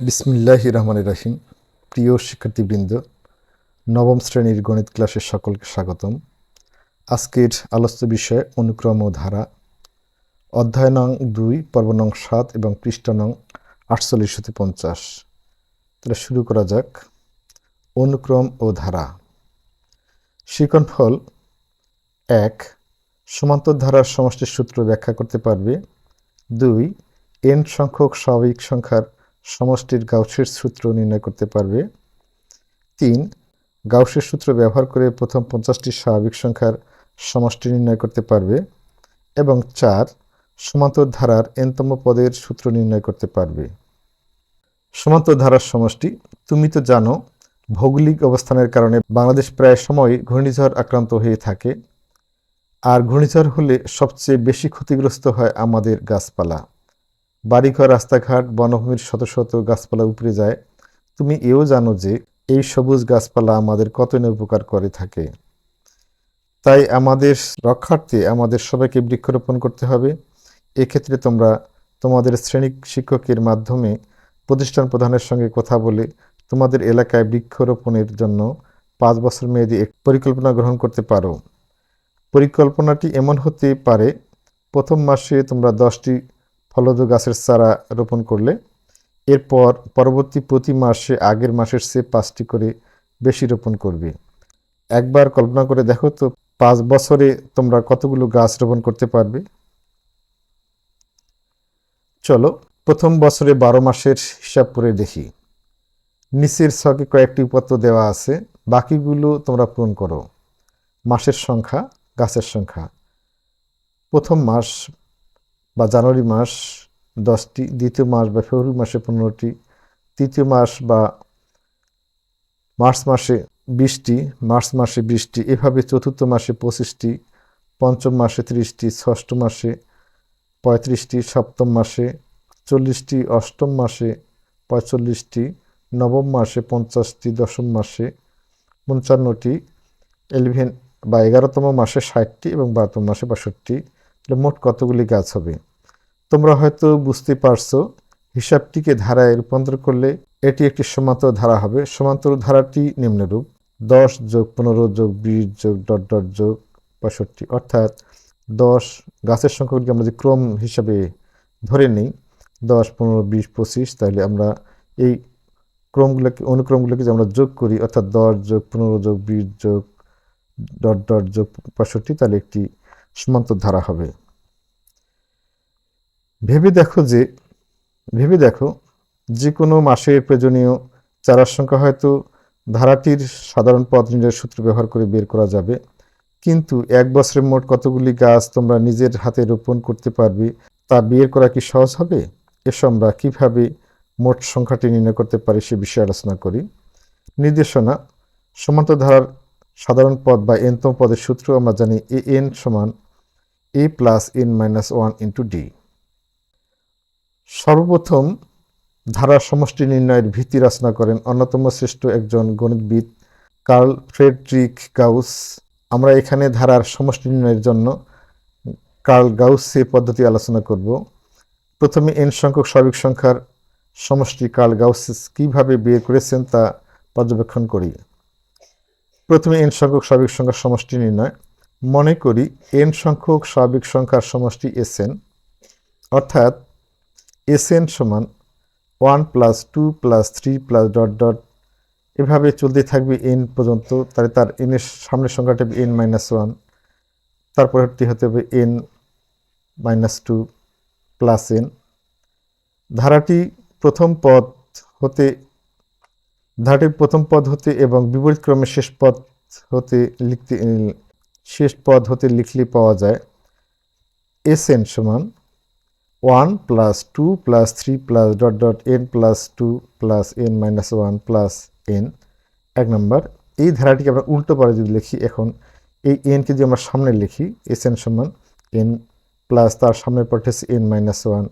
বিসমিল্লাহ রহমান রাহিম। প্রিয় শিক্ষার্থীবৃন্দ, নবম শ্রেণির গণিত ক্লাসের সকলকে স্বাগতম। আজকের আলোচ্য বিষয় অনুক্রম ও ধারা, অধ্যায় নং দুই, পর্ব নং সাত এবং পৃষ্ঠা নং আটচল্লিশ হতে পঞ্চাশ। তাহলে শুরু করা যাক। অনুক্রম ও ধারা। শিকনফল এক, সমান্তর ধারার সমষ্টির সূত্র ব্যাখ্যা করতে পারবে। দুই, এন সংখ্যক স্বাভাবিক সংখ্যার সমষ্টির গাউসের সূত্র নির্ণয় করতে পারবে। তিন, গাউসের সূত্র ব্যবহার করে প্রথম পঞ্চাশটি স্বাভাবিক সংখ্যার সমষ্টি নির্ণয় করতে পারবে এবং চার, সমান্তর ধারার এনতম পদের সূত্র নির্ণয় করতে পারবে। সমান্তর ধারার সমষ্টি, তুমি তো জানো, ভৌগোলিক অবস্থানের কারণে বাংলাদেশ প্রায় সময় ঘূর্ণিঝড় আক্রান্ত হয়ে থাকে। আর ঘূর্ণিঝড় হলে সবচেয়ে বেশি ক্ষতিগ্রস্ত হয় আমাদের গাছপালা। বাড়িঘর, রাস্তাঘাট, বনভূমির শত শত গাছপালা উপরে যায়। তুমি এও জানো যে এই সবুজ গাছপালা আমাদের কত না উপকার করে থাকে। তাই আমাদের রক্ষার্থে আমাদের সবাইকে বৃক্ষরোপণ করতে হবে। এক্ষেত্রে তোমরা তোমাদের শ্রেণি শিক্ষকের মাধ্যমে প্রতিষ্ঠান প্রধানের সঙ্গে কথা বলে তোমাদের এলাকায় বৃক্ষরোপণের জন্য পাঁচ বছর মেয়াদী এক পরিকল্পনা গ্রহণ করতে পারো। পরিকল্পনাটি এমন হতে পারে, প্রথম মাসে তোমরা দশটি ফলজ গাছের চারা রোপণ করলে এরপর পরবর্তী প্রতি মাসে আগের মাসের চেয়ে পাঁচটি করে বেশি রোপণ করবে। একবার কল্পনা করে দেখো তো, পাঁচ বছরে তোমরা কতগুলো গাছ রোপণ করতে পারবে? চলো প্রথম বছরে বারো মাসের হিসাব করে দেখি। নিচের ছকে কয়েকটি উপাত্ত দেওয়া আছে, বাকিগুলো তোমরা পূরণ করো। মাসের সংখ্যা, গাছের সংখ্যা। প্রথম মাস বা জানুয়ারি মাস দশটি, দ্বিতীয় মাস বা ফেব্রুয়ারি মাসে পনেরোটি, তৃতীয় মাস বা মার্চ মাসে বিশটি, মার্চ মাসে বিশটি, এভাবে চতুর্থ মাসে পঁচিশটি, পঞ্চম মাসে ত্রিশটি, ষষ্ঠ মাসে পঁয়ত্রিশটি, সপ্তম মাসে চল্লিশটি, অষ্টম মাসে পঁয়চল্লিশটি নবম মাসে পঞ্চাশটি, দশম মাসে পঞ্চান্নটি, এলিভেন বা এগারোতম মাসে ষাটটি এবং বারোতম মাসে বাষট্টি। মোট কতগুলি গাছ হবে? তোমরা হয়তো বুঝতে পারছ, হিসাবটিকে ধারায় রূপান্তর করলে এটি একটি সমান্তর ধারা হবে। সমান্তর ধারাটি নিম্নরূপ। দশ যোগ পনেরো যোগ বিশ যোগ ডট ডট যোগ পঁয়ষট্টি। অর্থাৎ দশ গাছের সংখ্যাগুলিকে আমরা যে ক্রম হিসাবে ধরে নিই, দশ, পনেরো, বিশ, পঁচিশ, তাহলে আমরা এই ক্রমগুলোকে, অনুক্রমগুলোকে যে আমরা যোগ করি, অর্থাৎ দশ যোগ পনেরো যোগ বিশ যোগ ডট ডট যোগ পঁয়ষট্টি, তাহলে একটি সমান্তর ধারা হবে। ভেবে দেখো যে, ভেবে দেখো যে কোনো মাসের প্রয়োজনীয় চারার সংখ্যা হয়তো ধারাটির সাধারণ পদ নির্ণয়ের সূত্র ব্যবহার করে বের করা যাবে। কিন্তু এক বছরের মোট কতগুলি গাছ তোমরা নিজের হাতে রোপণ করতে পারবে তা বের করা কি সহজ হবে? এসব আমরা কীভাবে মোট সংখ্যাটি নির্ণয় করতে পারি সে বিষয়ে আলোচনা করি। নির্দেশনা সমান্তর ধারার সাধারণ পদ বা এনতম পদের সূত্র আমরা জানি এ এন সমান A plus N minus one into D. সর্বপ্রথম ধারার সমষ্টি নির্ণয়ের ভিত্তি রচনা করেন অন্যতম শ্রেষ্ঠ একজন গণিতবিদ কার্ল ফ্রেডরিক গাউস। আমরা এখানে ধারার সমষ্টি নির্ণয়ের জন্য কার্ল গাউসের পদ্ধতি আলোচনা করব। প্রথমে এন সংখ্যক স্বাভাবিক সংখ্যার সমষ্টি কার্ল গাউস কীভাবে বের করেছেন তা পর্যবেক্ষণ করি। প্রথমে এন সংখ্যক স্বাভাবিক সংখ্যার সমষ্টি নির্ণয়। মনে করি এন সংখ্যক স্বাভাবিক সংখ্যার সমষ্টি এস এন অর্থাৎ এস এন সমান one plus two plus three plus dot dot এভাবে চলতে থাকবে এন পর্যন্ত। তাহলে তার এনের সামনের সংখ্যাটা হবে এন মাইনাস ওয়ান। তারপরটি হতে হবে N minus two plus N. ধারাটি প্রথম পদ হতে ধারাটির প্রথম পদ হতে এবং বিপরীত ক্রমে শেষ পদ হতে লিখতে, শেষ পদ হতে লিখলে পাওয়া যায়। এস এন সমান one plus two plus three plus dot dot N plus two plus N minus one plus N এক নম্বর এই ধারাটিকে আমরা উল্টো পারে যদি লিখি এখন, এই এনকে যদি আমরা সামনে লিখি এস এন সমান এন প্লাস তার সামনের পরটি হচ্ছে এন মাইনাস ওয়ান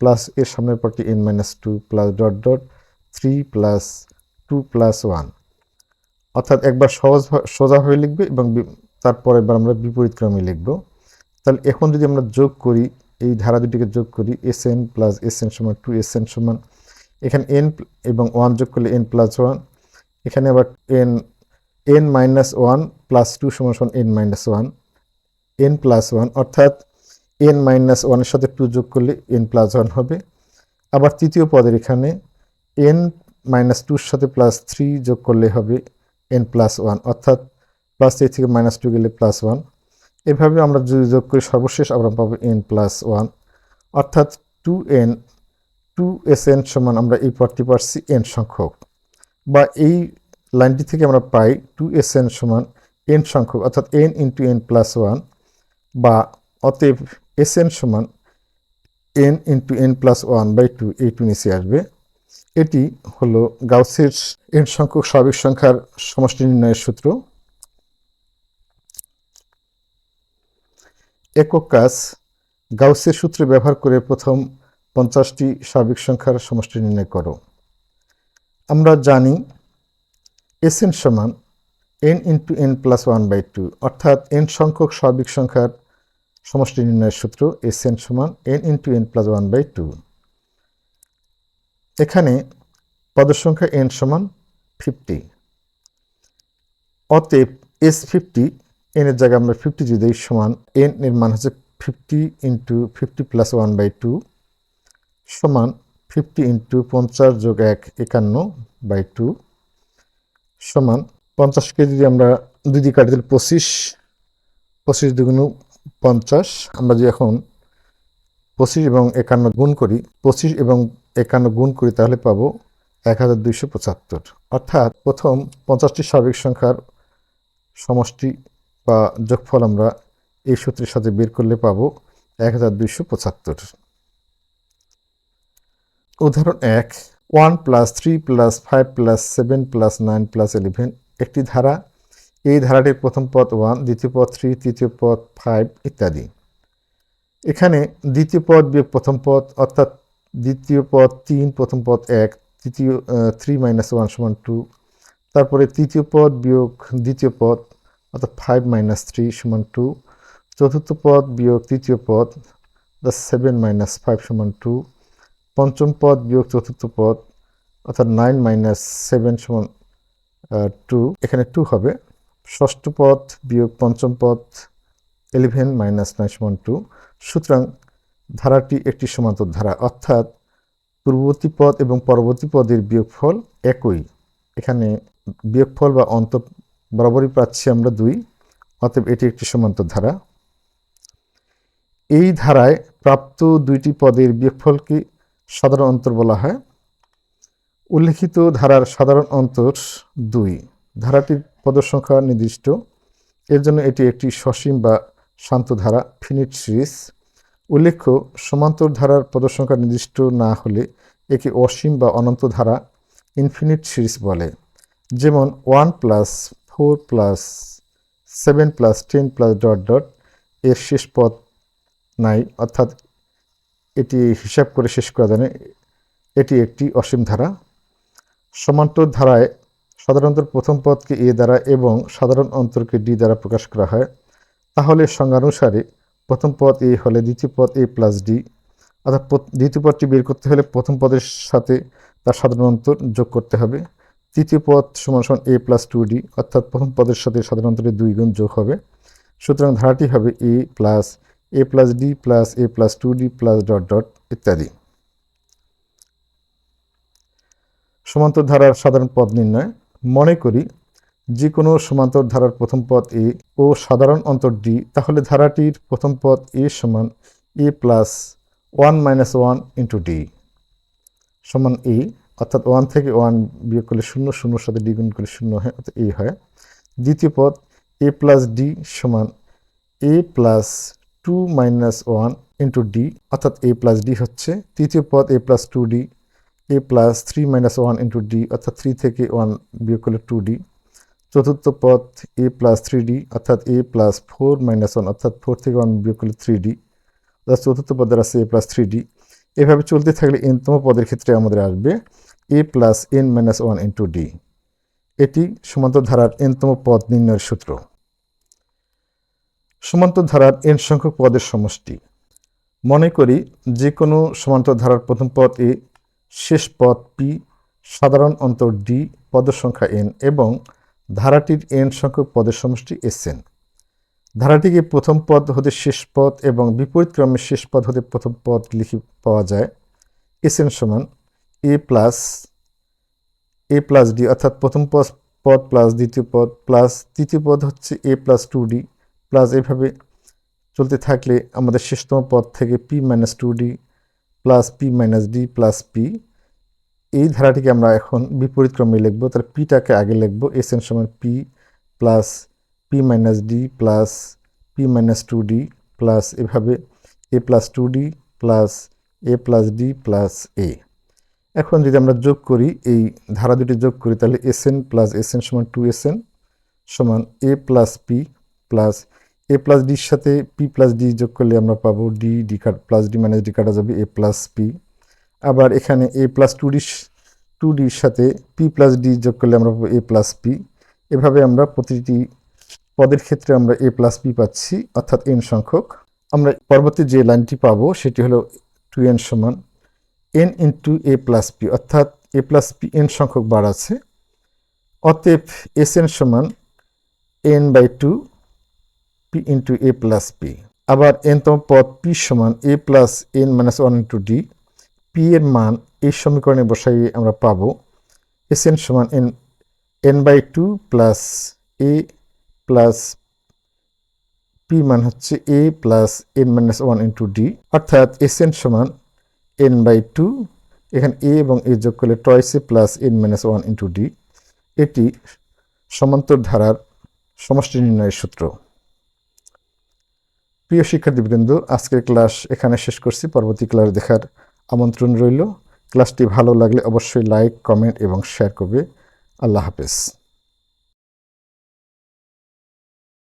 প্লাস এর সামনের পরটি N minus two plus dot dot three plus two plus one অর্থাৎ একবার সহজ সোজাভাবে লিখবে এবং তারপর এবার আমরা বিপরীত ক্রমে লিখব। তাহলে এখন যদি আমরা যোগ করি এই ধারা দুটিকে যোগ করি S N plus S N সমান টু এস এন সমান, এখানে এন এবং ওয়ান যোগ করলে এন প্লাস ওয়ান এখানে আবার N N minus one plus two সমান সমান N minus one N plus one অর্থাৎ এন মাইনাস ওয়ানের সাথে টু যোগ করলে এন প্লাস ওয়ান হবে। আবার তৃতীয় পদের এখানে এন মাইনাস টুর সাথে প্লাস থ্রি যোগ করলে হবে এন প্লাস ওয়ান অর্থাৎ প্লাস থ্রি থেকে মাইনাস টু গেলে প্লাস ওয়ান এভাবে আমরা যদি যোগ করি, সর্বশেষ আমরা পাবো এন প্লাস ওয়ান অর্থাৎ two N two S N সমান আমরা এই পদটি পারছি এন সংখ্যক। বা এই লাইনটি থেকে আমরা পাই টু এস এন সমান এন সংখ্যক, অর্থাৎ N into N plus one বা অতএব এস এন সমান N into N plus one by two এই টু নিচে আসবে। এটি হলো গাউসের এন সংখ্যক স্বাভাবিক সংখ্যার সমষ্টি নির্ণয়ের সূত্র। একক কাজ গাউসের সূত্র ব্যবহার করে প্রথম পঞ্চাশটি স্বাভাবিক সংখ্যার সমষ্টি নির্ণয় করো। আমরা জানি এস এন সমান N into N plus one by two, অর্থাৎ এন সংখ্যক স্বাভাবিক সংখ্যার সমষ্টি নির্ণয়ের সূত্র এস এন সমান N into N plus one by two. এখানে পদের সংখ্যা এন সমান ফিফটি, অতএব এস ফিফটি এন এর জায়গায় আমরা ফিফটি যদি দিই সমান এন এর মান হচ্ছে fifty into fifty plus one by two সমান ফিফটি ইন্টু পঞ্চাশ যোগ এক, একান্ন বাই টু সমান পঞ্চাশকে যদি আমরা দুই দিয়ে কাটি দিলে পঁচিশ পঁচিশ দুগুণ পঞ্চাশ। আমরা যদি এখন পঁচিশ এবং একান্ন গুণ করি, পঁচিশ এবং একান্ন গুণ করি তাহলে পাবো এক হাজার দুইশো পঁচাত্তর। অর্থাৎ প্রথম পঞ্চাশটি স্বাভাবিক সংখ্যার সমষ্টি বা যোগফল আমরা এই সূত্রের সাথে বের করলে পাব এক হাজার দুইশো পঁচাত্তর। উদাহরণ এক, one plus three plus five plus seven plus nine plus eleven একটি ধারা। এই ধারাটির প্রথম পদ ওয়ান, দ্বিতীয় পদ থ্রি, তৃতীয় পদ ফাইভ ইত্যাদি। এখানে দ্বিতীয় পদ বিয়োগ প্রথম পদ, অর্থাৎ দ্বিতীয় পদ তিন, প্রথম পদ এক, তৃতীয় থ্রি মাইনাস ওয়ান সমান টু। তারপরে তৃতীয় পদ বিয়োগ দ্বিতীয় পদ অর্থাৎ ফাইভ মাইনাস থ্রি সমান টু চতুর্থ পদ বিয়োগ তৃতীয় পদ অর্থাৎ সেভেন মাইনাস ফাইভ সমান টু পঞ্চম পদ বিয়োগ চতুর্থ পদ, অর্থাৎ নাইন মাইনাস সেভেন সমান টু এখানে টু হবে। ষষ্ঠ পদ বিয়োগ পঞ্চম পদ ইলেভেন মাইনাস নাইন সমান টু সুতরাং ধারাটি একটি সমান্তর ধারা, অর্থাৎ পূর্ববর্তী পদ এবং পরবর্তী পদের বিয়োগফল একই। এখানে বিয়োগফল বা অন্ত বরাবরই পাচ্ছি আমরা দুই, অতএব এটি একটি সমান্তর ধারা। এই ধারায় প্রাপ্ত দুইটি পদের বিয়োগফলকে সাধারণ অন্তর বলা হয়। উল্লেখিত ধারার সাধারণ অন্তর দুই। ধারাটির পদের সংখ্যা নির্দিষ্ট। এর জন্য এটি একটি সসীম বা শান্ত ধারা ফিনিট সিরিজ উল্লেখ্য, সমান্তর ধারার পদের সংখ্যা নির্দিষ্ট না হলে একে অসীম বা অনন্ত ধারা ইনফিনিট সিরিজ বলে। যেমন one plus four plus seven plus ten plus dot dot এর শেষ পদ নাই। অর্থাৎ এটি হিসাব করে শেষ করা যায় এটি একটি অসীম ধারা। সমান্তর ধারায় সাধারণত প্রথম পদকে এ দ্বারা এবং সাধারণ অন্তরকে ডি দ্বারা প্রকাশ করা হয়। তাহলে সংজ্ঞানুসারে প্রথম পদ এ হলে দ্বিতীয় পদ এ প্লাস ডি। অর্থাৎ দ্বিতীয় পদটি বের করতে হলে প্রথম পদের সাথে তার সাধারণ অন্তর যোগ করতে হবে। তৃতীয় পদ সমান সমান এ প্লাস টু ডি অর্থাৎ প্রথম পদের সাথে সাধারণ অন্তরের দুই গুণ যোগ হবে। সুতরাং ধারাটি হবে A plus A plus D plus A plus two D plus dot dot ইত্যাদি। সমান্তর ধারার সাধারণ পদ নির্ণয়। মনে করি যে কোনো সমান্তর ধারার প্রথম পদ এ ও সাধারণ অন্তর ডি তাহলে ধারাটির প্রথম পদ এ সমান A plus one minus one into D সমান এ অর্থাৎ ওয়ান থেকে ওয়ান বিয়োগ করলে শূন্য, শূন্যর সাথে ডি গুণ করলে শূন্য হয়, অর্থাৎ এই হয়। দ্বিতীয় পদ এ প্লাস ডি সমান A plus two minus one into D অর্থাৎ এ প্লাস ডি হচ্ছে। তৃতীয় পদ A plus two D A plus three minus one into D অর্থাৎ থ্রি থেকে ওয়ান বিয়োগ করলে টু ডি চতুর্থ পদ এ প্লাস থ্রি ডি অর্থাৎ A plus four minus one অর্থাৎ ফোর থেকে ওয়ান বিয়োগ করলে থ্রি ডি অর্থাৎ চতুর্থ পদের আছে এ প্লাস থ্রি ডি এভাবে চলতে থাকলে এনতম পদের ক্ষেত্রে আমাদের আসবে A plus N minus one into D. এটি সমান্তর ধারার এনতম পদ নির্ণয়ের সূত্র। সমান্তর ধারার এন সংখ্যক পদের সমষ্টি। মনে করি যে কোনো সমান্তর ধারার প্রথম পদ এ, শেষ পদ পি সাধারণ অন্তর ডি পদের সংখ্যা এন এবং ধারাটির এন সংখ্যক পদের সমষ্টি এস এন ধারাটিকে প্রথম পদ হতে শেষ পদ এবং বিপরীত ক্রমে শেষ পদ হতে প্রথম পদ লিখে পাওয়া যায়। এস এন সমান A plus A plus D, অর্থাৎ প্রথম পদ পদ প্লাস দ্বিতীয় পদ প্লাস তৃতীয় পদ হচ্ছে A plus two D. Plus এভাবে চলতে থাকলে আমাদের শেষতম পদ থেকে P minus two D plus P minus D plus P. এই ধারাটিকে আমরা এখন বিপরীত ক্রমে লিখব। তাহলে পিটাকে আগে লিখব। এস এন সমান P plus P minus D plus P minus two D plus এভাবে A plus two D plus A plus D plus A এখন যদি আমরা যোগ করি, এই ধারা দুটি যোগ করি, তাহলে S N plus S N সমান টু এস এন সমান A plus P plus A plus ডির সাথে পি প্লাস ডি যোগ করলে আমরা পাবো D D cut plus D minus D কাটা যাবে এ প্লাস পি আবার এখানে A plus two D two ডির সাথে পি প্লাস ডি যোগ করলে আমরা পাবো এ প্লাস পি এভাবে আমরা প্রতিটি পদের ক্ষেত্রে আমরা এ প্লাস পি পাচ্ছি, অর্থাৎ এন সংখ্যক। আমরা পরবর্তী যে লাইনটি পাব, সেটি হলো টু এন সমান N into A plus P অর্থাৎ এ প্লাস পি এন সংখ্যক বার আছে। অতএব এস এন সমান N by two P into A plus P আবার এনতম পদ পি সমান A plus N minus one into D P এর মান এই সমীকরণে বসাইয়ে আমরা পাবো। এস এন সমান N N by two plus A plus P মান হচ্ছে A plus N minus one into D অর্থাৎ এস এন সমান এন বাই টু এখানে এ এবং এ যোগ করলে toys A plus N minus one into D এটি সমান্তর ধারার সমষ্টি নির্ণয়ের সূত্র। প্রিয় শিক্ষার্থীবৃন্দ, আজকের ক্লাস এখানে শেষ করছি। পরবর্তী ক্লাস দেখার আমন্ত্রণ রইল। ক্লাসটি ভালো লাগলে অবশ্যই লাইক কমেন্ট এবং শেয়ার করবে। আল্লাহ হাফেজ।